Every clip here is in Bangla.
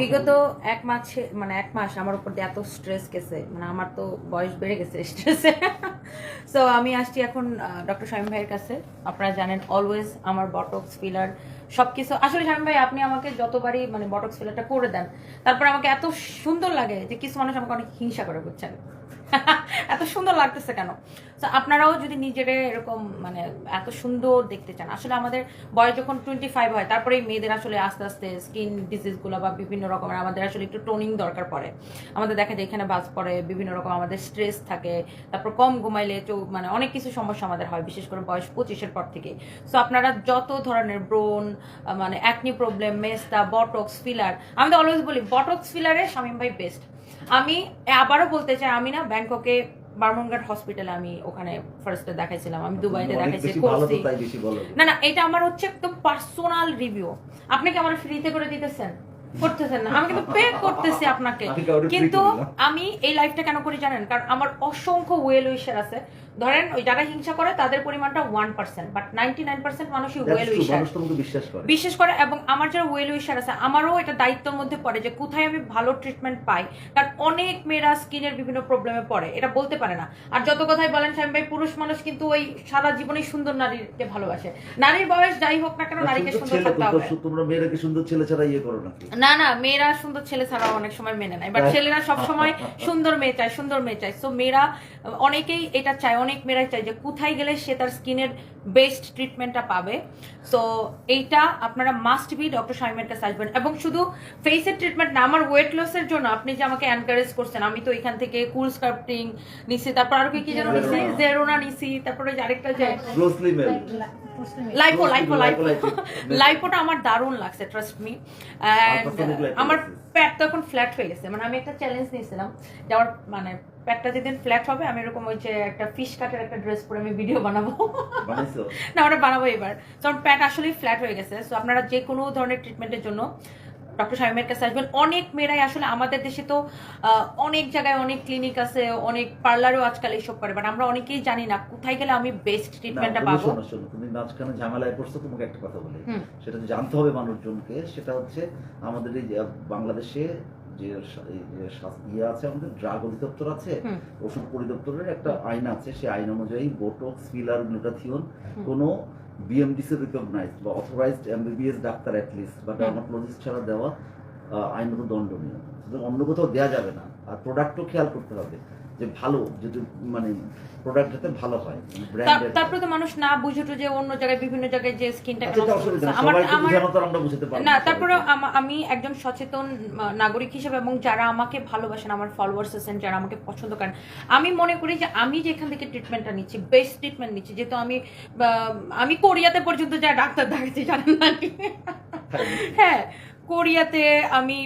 বিগত। এক মাসে মানে এক মাস আমার উপর দিয়ে এত স্ট্রেস গেছে মানে আমার তো বয়স বেড়ে গেছে স্ট্রেসে সো আমি আসছি এখন ডক্টর শামীম ভাইয়ের কাছে। আপনারা জানেন অলওয়েজ আমার বটক্স ফিলার সব কিছু আসলে শামীম ভাই আপনি আমাকে যতবারই মানে বটক্স ফিলারটা করে দেন তারপর আমাকে এত সুন্দর লাগে যে কিছু মানুষ আমাকে অনেক হিংসা করে বুঝছেন? এত সুন্দর লাগতেছে কেন? তো আপনারাও যদি নিজের এরকম মানে এত সুন্দর দেখতে চান, আসলে আমাদের বয়স যখন টোয়েন্টি ফাইভ হয় তারপরে মেয়েদের আসলে আস্তে আস্তে স্কিন ডিজিজগুলো বা বিভিন্ন রকমের আমাদের আসলে একটু টোনিং দরকার পড়ে। আমাদের দেখা যায় এখানে বাজ পড়ে, বিভিন্ন রকম আমাদের স্ট্রেস থাকে, তারপর কম ঘুমাইলে চৌ মানে অনেক কিছু সমস্যা আমাদের হয়, বিশেষ করে বয়স পঁচিশের পর থেকে। সো আপনারা যত ধরনের ব্রোন মানে অ্যাকনি প্রবলেম মেস্তা বটক্স ফিলার আমি তো অলওয়েজ বলি বটক্স ফিলারে শামীম ভাই বেস্ট আমি আবারও বলতে চাই আমি না ব্যাংককে বার্মনঘাট হসপিটালে আমি ওখানে ফার্স্টে দেখাইছিলাম আমি দুবাইতে দেখাইছি করছি। না না এটা আমার হচ্ছে একদম পার্সোনাল রিভিউ আপনি কি আমার ফ্রিতে করে দিতেছেন? করতেছেন না আমি কিন্তু পে করতেছি আপনাকে। কিন্তু আমি এই লাইফটা কেন করি জানেন? কারণ আমার অসংখ্য ওয়েল উইশার আছে। ধরেন ওই যারা হিংসা করে তাদের পরিমাণটা one percent but ninety nine percent মানুষই ওয়েল উইশার বিশ্বাস করে। এবং আমার যারা ওয়েল উইশার আছে আমারও এটা দায়িত্বের মধ্যে পড়ে যে কোথায় আমি ভালো ট্রিটমেন্ট পাই। কারণ অনেক মেয়েরা স্কিনের বিভিন্ন প্রবলেমে পড়ে এটা বলতে পারে না। আর যত কথাই বলেন স্বামী ভাই পুরুষ মানুষ কিন্তু ওই সারা জীবনেই সুন্দর নারীকে ভালোবাসে। নারীর বয়স যাই হোক না কেন নারীকে সুন্দর থাকতে হবে। তোমরা মেয়েরা কি সুন্দর ছেলে ছাড়া ইয়ে করো না না মেয়েরা সুন্দর ছেলে ছাড়া অনেক সময় মেনে নেয় বাট হ্যাঁ। ছেলেরা সব সময় সুন্দর মেয়ে চায় সুন্দর মেয়ে চায়। সো মেয়েরা অনেকেই এটা চায় অনেক মেয়েরাই চায় যে কোথায় গেলে সে তার স্কিনের বেস্ট ট্রিটমেন্টটা পাবে। সো এইটা আপনারা মাস্ট বি ডক্টর শামিমের কাছে আসবেন। এবং শুধু ফেসের ট্রিটমেন্ট না আমার ওয়েট লসের জন্য আপনি যে আমাকে এনকারেজ করছেন আমি তো এখান থেকে কুল স্কাল্পটিং নিছি তারপর আরও কি কি যেন নিছি? জেরোনা নিছি তারপরে আরেকটা যে লাইপো লাইপো লাইপো লাইপোটা আমার দারুণ লাগছে ট্রাস্ট মি lipo আমার প্যাট তো এখন ফ্ল্যাট হয়ে গেছে। মানে আমি একটা চ্যালেঞ্জ নিয়েছিলাম যে আমার মানে প্যাটটা যেদিন ফ্ল্যাট হবে আমি এরকম ওই যে একটা ফিশ কাটের একটা ড্রেস পরে আমি ভিডিও বানাবো। না ওটা বানাবো এবার। কারণ প্যাট আসলেই ফ্ল্যাট হয়ে গেছে। সো আপনারা যে কোনো ধরনের ট্রিটমেন্টের জন্য ডক্টর শামিমের কাছে আসবেন। অনেক মেয়েরাই আসলে আমাদের দেশে তো অনেক জায়গায় অনেক ক্লিনিক আছে অনেক পার্লারও আজকাল এইসব করে। বাট আমরা অনেকেই জানি না কোথায় গেলে আমি বেস্ট ট্রিটমেন্টটা পাবো। শোনো, শোনো, তুমি মাঝখানে ঝামেলায় পড়ছো তোমাকে একটা কথা বলি। সেটা জানতে হবে মানুষজনকে সেটা হচ্ছে আমাদের এই বাংলাদেশে যে সা- এই যে শাস- ইয়ে আছে আমাদের ড্রাগ অধিদপ্তর আছে ওষুধ পরিদপ্তরের একটা আইন আছে সেই আইন অনুযায়ী বোটক্স ফিলার গ্লুটাথিয়ন কোনো বিএমডিসি রিকগনাইজ বা authorised MBBS doctor at least বা হুম। ডার্মাটোলজিস্ট ছাড়া দেওয়া আইনত দণ্ডনীয়। সুতরাং অন্য কোথাও দেওয়া যাবে না। আর প্রোডাক্টও খেয়াল করতে হবে। যে ভালো যদি মানে প্রোডাক্ট যাতে ভালো হয় তারপরে তো মানুষ না বুঝে যে অন্য জায়গায় বিভিন্ন জায়গায় যে স্কিনটাকে আচ্ছা। আমার তো বুঝতে পারব না তারপরে আমি একজন সচেতন নাগরিক হিসেবে এবং যারা আমাকে ভালোবাসেন আমার ফলোয়ার্স আছেন যারা আমাকে পছন্দ করেন আমি মনে করি যে আমি যেখান থেকে ট্রিটমেন্টটা নিচ্ছি বেস্ট ট্রিটমেন্ট নিচ্ছি যেহেতু আমি আমি কোরিয়াতে পর্যন্ত যা ডাক্তার দেখাচ্ছি জানেন না হ্যাঁ কোরিয়াতে, আমি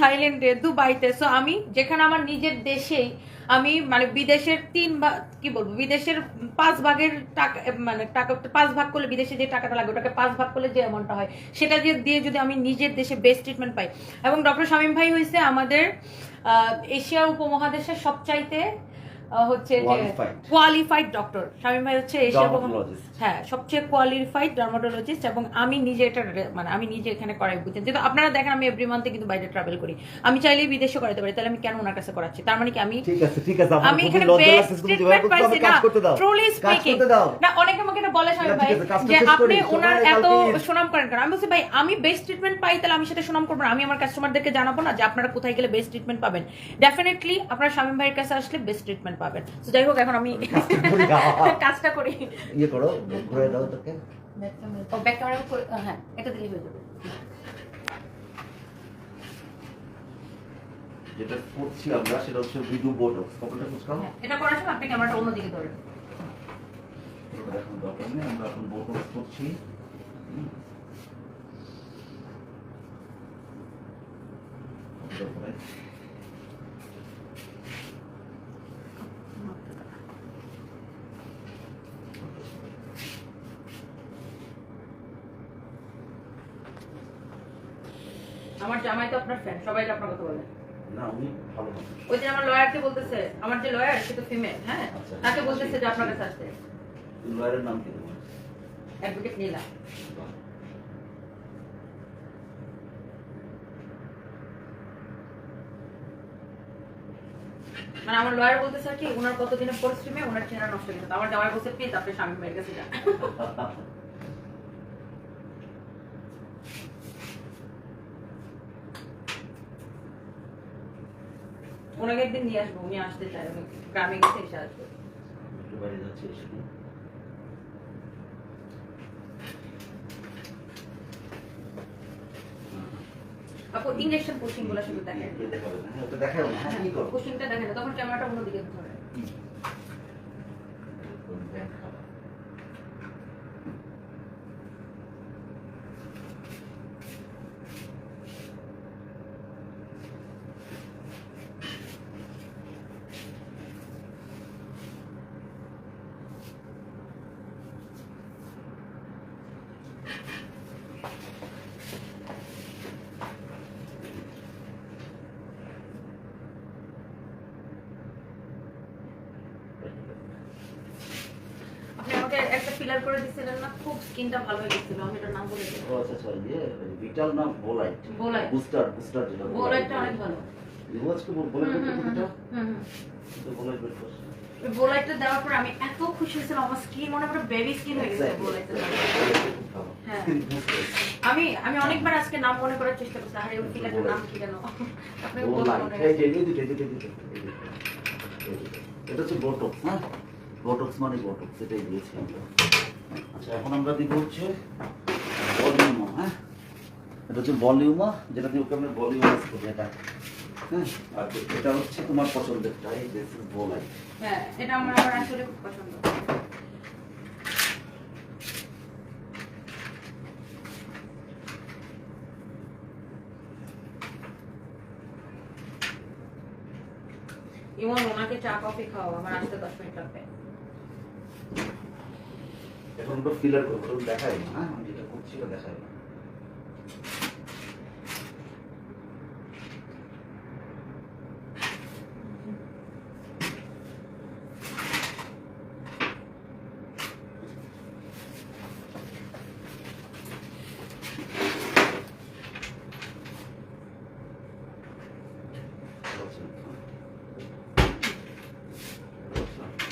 থাইল্যান্ডে, দুবাইতে সো আমি যেখানে আমার নিজের দেশেই, আমি মানে বিদেশের তিন ভাগ কি বলব, বিদেশের পাঁচ ভাগের টাকা মানে টাকা, পাঁচ ভাগ করলে বিদেশে যে টাকাটা লাগে ওটাকে পাঁচ ভাগ করলে যে অ্যামাউন্টটা হয়, সেটা দিয়ে দিয়ে যদি আমি নিজের দেশে বেস্ট ট্রিটমেন্ট পাই। এবং ডক্টর শামীম ভাই হয়েছে আমাদের এশিয়া উপমহাদেশের সবচাইতে হচ্ছে যে কোয়ালিফাইড ডক্টর শামীম ভাই হচ্ছে এশিয়া হ্যাঁ সবচেয়ে কোয়ালিফাইড ডার্মাটোলজিস্ট এবং আমি নিজে এটা মানে আমি নিজে এখানে করাই বুঝছেন। যেহেতু আপনারা দেখেন আমি এভরি মান্থে কিন্তু বাইরে ট্রাভেল করি। আমি চাইলেই বিদেশে করাতে পারি তাহলে আমি কেন ওনার কাছে করাচ্ছি? তার মানে কি আমি ঠিক আছে ঠিক আছে আমার আমি এখানে বেস্ট ট্রিটমেন্ট পাইছি না। ট্রুলি স্পিকিং অনেকে আমাকে এটা বলে স্বামী ভাই যে আপনি ওনার এত সুনাম করেন আমি বলছি ভাই আমি বেস্ট ট্রিটমেন্ট পাই তাহলে আমি সেটা সুনাম করব না। আমি আমার কাস্টমারদেরকে জানাব না যে আপনারা কোথায় গেলে বেস্ট ট্রিটমেন্ট পাবেন। ডেফিনেটলি আপনার স্বামী ভাইয়ের কাছে আসলে বেস্ট ট্রিটমেন্ট পাবেন। তো যাই হোক এখন আমি কাজটা করি, ইয়ে করো ঘুরে দাও তোকে। ও ব্যাক ক্যামেরা হ্যাঁ এটা দিলেই হয়ে যাবে। যেটা করছি আমরা সেটা হচ্ছে ভিডিও বোটক্স কপলটা ফুসকাও হ্যাঁ, এটা করার সময় আপনি ক্যামেরাটা অন্যদিকে ধরেন দেখানোর দরকার নেই আমরা এখন বোটক্স করছি। হুম। তারপরে আমার জামাই তো আপনার ফ্যান সবাই আপনার কথা বলে। না উনি ভালো ওই যে আমার লয়ারকে বলতেছে আমার যে লয়ার সে তো ফিমেল হ্যাঁ? আচ্ছা, তাকে বলতেছে যে আপনার কাছে আসতে। লয়ারের নাম কি? অ্যাডভোকেট নীলা। মানে আমার লয়ার বলতে স্যার কি ওনার কতদিনের পরিশ্রমে ওনার চেহারা নষ্ট হয়ে গেছে। আমার জামাই বলছে প্লিজ আপনি স্বামী মেয়ের কাছে যান। ওনাকে একদিন নিয়ে আসব উনি আসতে চায় উনি গ্রামে গেছে এসে আসবে। আপু ইঞ্জেকশন পুশিংগুলো শুধু দেখেন। হ্যাঁ, হ্যাঁ, দেখেন তখন ক্যামেরাটা অন্যদিকে ধরে হুম। দেখাও। আপনি আমাকে একটা ফিলার করে দিছিলেন না খুব স্কিনটা ভালো হয়ে গেছিল আমি এটার নাম বলে দিই। ও আচ্ছা আচ্ছা ইয়ে ভিটাল না বোলাইট। বোলাইট। বুস্টার বুস্টার যেটা বোলাইটটা অনেক ভালো। বোলাইট হুম, কোনটা। তো বোলাইট বের করছে বোলাইটটা দেওয়ার পর আমি এত খুশি হয়েছিলাম আমার স্কিন মনে হয় বেবি স্কিন হয়ে গেছে বোলাইটটা হ্যাঁ। আমি আমি অনেকবার আজকে নাম মনে করার চেষ্টা করছি আরে ওই ফিলারটার নাম কি জানো আপনি বলুন এই যে এই। এটা হচ্ছে বোটক্স হ্যাঁ? বোটক্স মানে বোটক্স এটাই দিয়েছি আচ্ছা এখন আমরা দিব হচ্ছে ভলিউমা হ্যাঁ? এটা হচ্ছে ভলিউমা যেটা দিয়ে ওকে আমরা ভলিউমাস করি, এটা। হ্যাঁ? আর এটা হচ্ছে তোমার এই দিস ইজ হ্যাঁ এটা আমার আসলে খুব পছন্দ। ইমন, ওনাকে চা, কফি খাওয়া আমার আসতে দশ মিনিট লাগবে। আমরা ফিলার ওটা দেখাই না হ্যাঁ যেটা করছি ওটা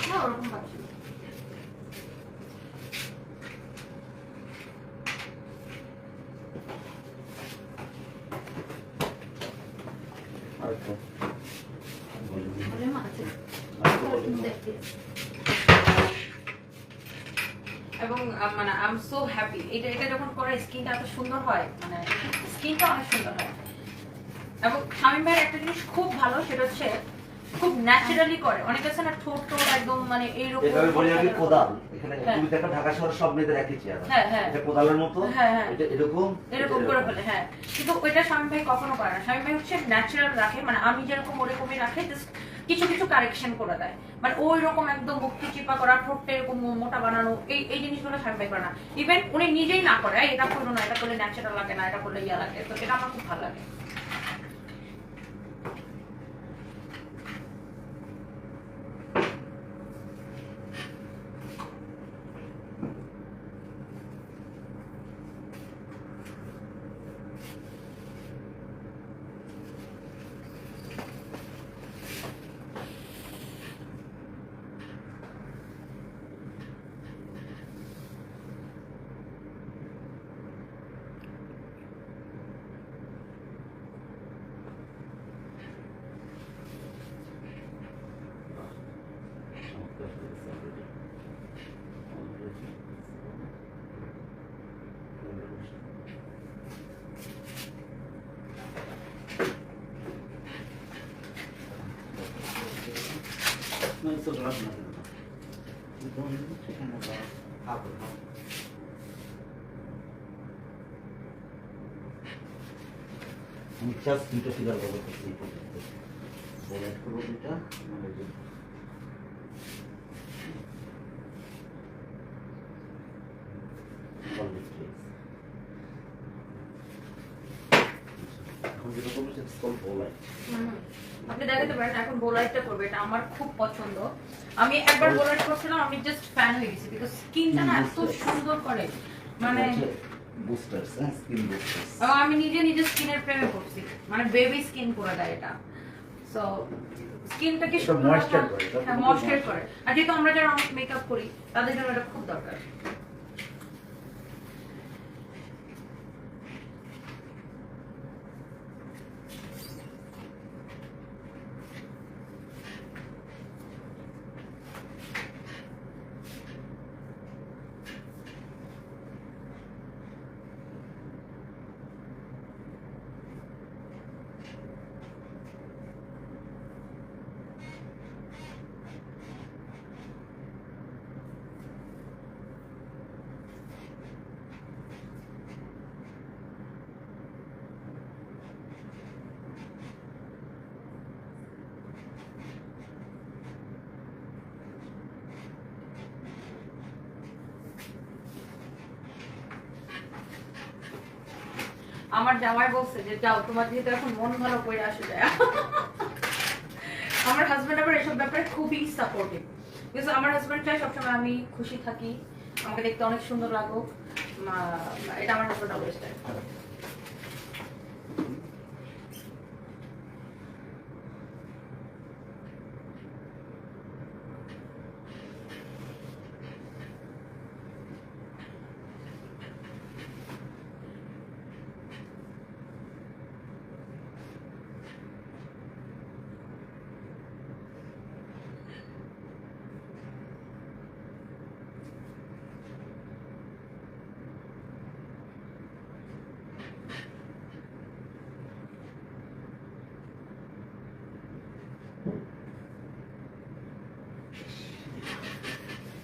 না ওরকম পাচ্ছি না। আরেকটা ভলিউম ভলিউম আছে আরেকটা ভলিউম দেখি। এবং মানে আই সো হ্যাপি এটা এটা যখন করে, স্কিনটা এত সুন্দর হয় মানে স্কিনটা অনেক সুন্দর হয়। এবং স্বামী ভাইয়ের একটা জিনিস খুব ভালো, সেটা হচ্ছে খুব ন্যাচারালি করে। অনেক আছে না ঠোঁট টোট একদম মানে এইরকম এটা বলি কি কোদাল। এখানে হ্যাঁ। তুমি দেখো ঢাকা শহরের সব মেয়েদের একই হ্যাঁ, হ্যাঁ। এটা কোদালের মতো হ্যাঁ, হ্যাঁ। এটা এরকম এরকম করে ফেলে হ্যাঁ। কিন্তু ওইটা স্বামী ভাই কখনো করে না। স্বামী ভাই হচ্ছে ন্যাচারাল রাখে মানে আমি যেরকম ওরকমই রাখে জাস্ট কিছু কিছু কারেকশন করে দেয়। মানে ওই রকম একদম মুক্তি চিপা করা ঠোঁটটা এরকম মোটা বানানো এই এই জিনিসগুলো স্বামী ভাই করে না। ইভেন উনি নিজেই না করে এটা করল না এটা করলে ন্যাচারাল লাগে না এটা করলে ইয়া লাগে। তো এটা আমার খুব ভালো লাগে। আমি জাস্ট দুটো ফিগার ব্যবহার করছি বোলাইট করব দুটা মানে যে Voltage trace. এখন যেটা করব সেটা কল বোলাইট হুম। আপনি দেখাতে পারেন এখন বোলাইটটা করবে এটা আমার খুব পছন্দ। আমি একবার বোলাইট করছিলাম আমি জাস্ট ফ্যান হয়ে গেছি বিকজ স্কিনটা না এত সুন্দর করে মানে বুস্টার্স হ্যাঁ? স্কিন বুস্টার্স আমি নিজে নিজে স্কিনের প্রেমে পড়ছি মানে বেবি স্কিন করে দেয় এটা। সো স্কিনটাকে moisture করে, হ্যাঁ ময়েশ্চার করে। আর যেহেতু আমরা যারা মেকআপ করি তাদের জন্য এটা খুব দরকার। আমার জামাই বলছে যে, যাও, তোমার যেহেতু এখন মন ভালো করে আসে যায় আমার হাজবেন্ড আবার এসব ব্যাপারে খুবই সাপোর্টিভ কিন্তু আমার হাজবেন্ড চাই সবসময় আমি খুশি থাকি, আমাকে দেখতে অনেক সুন্দর লাগুক। এটা আমার হাজবেন্ড অলওয়েজ চায় আমি আবার চকচকে করতে হ্যাঁ আমার লিপস ঠিক আছে না আবার এটা আনতে পারে প্রাইস মিনিমাম তো করছি মিনিমাম তো দেবে। ঠিক আছে এখানে একটু করতে পারছিল একটু হ্যাঁ হ্যাঁ এখানে বলবেলা বের করে বলবেলা এখানে একটু অনেক ভাত করে দিচ্ছে যে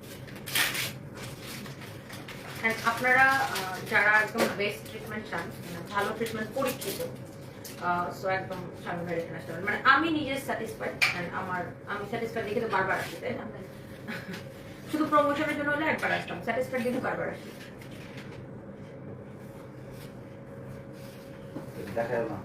And আপনারা যারা একদম বেস্ট ট্রিটমেন্ট চান মানে ভালো ট্রিটমেন্ট পরীক্ষিত সো একদম স্বামী ভাইয়ের এখানে আসতে। মানে আমি নিজে স্যাটিসফাইড আমার, আমি স্যাটিসফাইড দেখে তো বারবার আসি, তাই না? শুধু প্রমোশনের জন্য হলে একবার আসতাম স্যাটিসফাইড দেখে বারবার আসি। দেখা না।